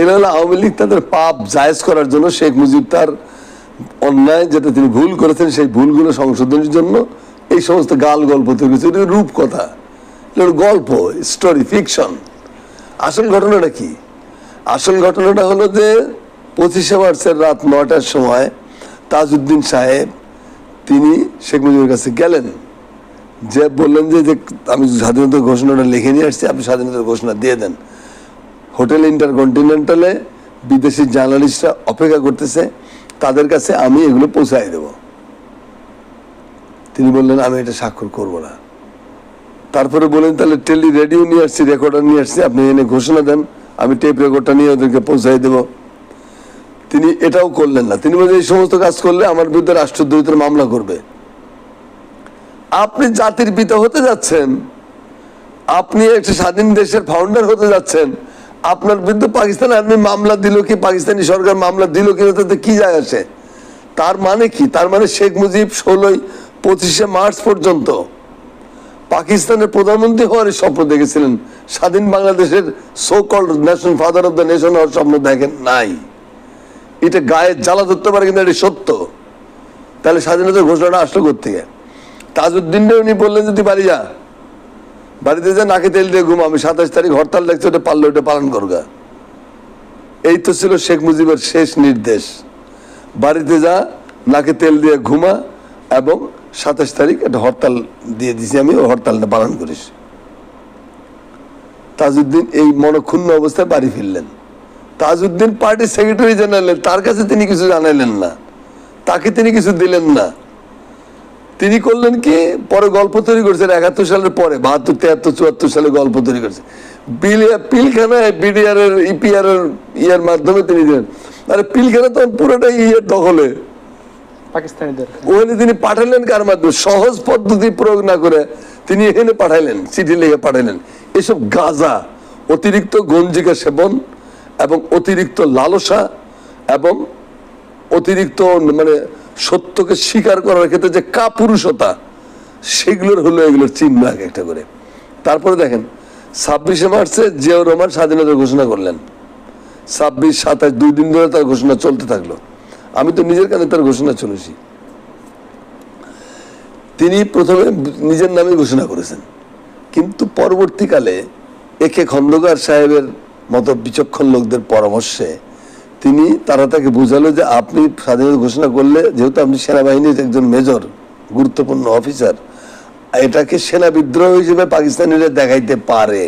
এরা হলো আওয়ামী লীগ তাদের পাপ জায়েজ করার জন্য শেখ মুজিব তার অন্যায় যেটা তিনি ভুল করেছেন, সেই ভুলগুলো সংশোধনের জন্য এই সমস্ত গাল গল্প তৈরি করেছে। এটা রূপ কথা এটা গল্প স্টোরি ফিকশন আসল ঘটনাটা কি? আসল ঘটনাটা হলো যে পঁচিশে মার্চের রাত নটার সময় তাজউদ্দিন সাহেব, তিনি শেখ মুজিবের কাছে গেলেন। যে বললেন যে আমি স্বাধীনতার ঘোষণাটা লিখে নিয়ে আসছি, আপনি স্বাধীনতার ঘোষণা দিয়ে দেন। হোটেল ইন্টারকন্টিনেন্টালে বিদেশি জার্নালিস্টরা অপেক্ষা করতেছে, তাদের কাছে আমি এগুলো পৌঁছাই দেব। তিনি বললেন, আমি এটা স্বাক্ষর করব না। তারপরে বলেন, তাহলে টেলি রেডিও নিয়ে আসছি, রেকর্ডার নিয়ে আসছি, আপনি এনে ঘোষণা দেন, আমি টেপ রেকর্ডটা নিয়ে ওদেরকে পৌঁছাই দেব। তিনি এটাও করলেন না। তিনি বলেন, এই সমস্ত কাজ করলে আমার বিরুদ্ধে রাষ্ট্রদ্রোহিতার মামলা করবে। আপনি জাতির পিতা হতে যাচ্ছেন, আপনি একটা স্বাধীন দেশের ফাউন্ডার হতে যাচ্ছেন আপনার বিরুদ্ধে পাকিস্তান আর্মি মামলা দিল কি, পাকিস্তানি সরকার মামলা দিল কি তাতে কি যায় আসে? তার মানে কি? তার মানে শেখ মুজিব ষোলোই পঁচিশে মার্চ পর্যন্ত পাকিস্তানের প্রধানমন্ত্রী হওয়ার স্বপ্ন দেখেছিলেন। স্বাধীন বাংলাদেশের so called nation father of the nation হওয়ার স্বপ্ন দেখেন নাই। এটা গায়ে জ্বালা ধরতে পারে কিন্তু এটা সত্য। তাহলে স্বাধীনতার ঘোষণাটা আসলো কোথেকে তাজউদ্দিনটা উনি বললেন যদি বাড়ি যা। বাড়িতে যা নাকে তেল দিয়ে ঘুম আমি সাতাশ তারিখ হরতাল লাগছে, ওটা পারলে ওটা পালন করগা। এই তো ছিল শেখ মুজিবের শেষ নির্দেশ। বাড়িতে যা, নাকে তেল দিয়ে ঘুমা এবং সাতাশ তারিখ একটা হরতাল দিয়ে দিছি আমি ওই হরতালটা পালন করিস। তাজউদ্দিন এই মনক্ষুণ্ণ অবস্থায় বাড়ি ফিরলেন। তাজউদ্দিন পার্টির সেক্রেটারি জেনারেল, তার কাছে তিনি কিছু জানাইলেন না। তাকে তিনি কিছু দিলেন না। তিনি করলেন কি? পরে গল্প তৈরি করছেন একাত্তর সালের পরে বাহাত্তর তিয়াত্তর চুয়াত্তর সালে গল্প তৈরি করছে বিলিয়া পিলখানায় বিডিআর এর ইপিআর এর ইয়ের মাধ্যমে তিনি দিলেন। আরে পিলখানা তখন পুরোটাই ইয়ের দখলে। পাকিস্তানিদের। ওখানে তিনি পাঠালেন কার মাধ্যমে? সহজ পদ্ধতি প্রয়োগ না করে তিনি এখানে পাঠাইলেন চিঠি লিখে পাঠাইলেন এসব গাজা অতিরিক্ত গঞ্জিকা সেবন এবং অতিরিক্ত লালসা এবং অতিরিক্ত মানে সত্যকে স্বীকার করার ক্ষেত্রে যে কাপুরুষতা, সেগুলোর হলো এগুলোর চিহ্ন এক একটা করে। তারপরে দেখেন, ছাব্বিশে মার্চে জিয়াউর রহমান স্বাধীনতা ঘোষণা করলেন। ছাব্বিশ, সাতাশ, দুই দিন ধরে তার ঘোষণা চলতে থাকল। আমি তো নিজের কানে তার ঘোষণা চলেছি তিনি প্রথমে নিজের নামে ঘোষণা করেছেন। কিন্তু পরবর্তীকালে একে খন্দকার সাহেবের মতো বিচক্ষণ লোকদের পরামর্শে তিনি তারা তাকে বুঝালো যে আপনি স্বাধীনতা ঘোষণা করলে, যেহেতু আপনি সেনাবাহিনীর একজন মেজর, গুরুত্বপূর্ণ অফিসার, এটাকে সেনা বিদ্রোহ হিসেবে পাকিস্তানিরা দেখাইতে পারে।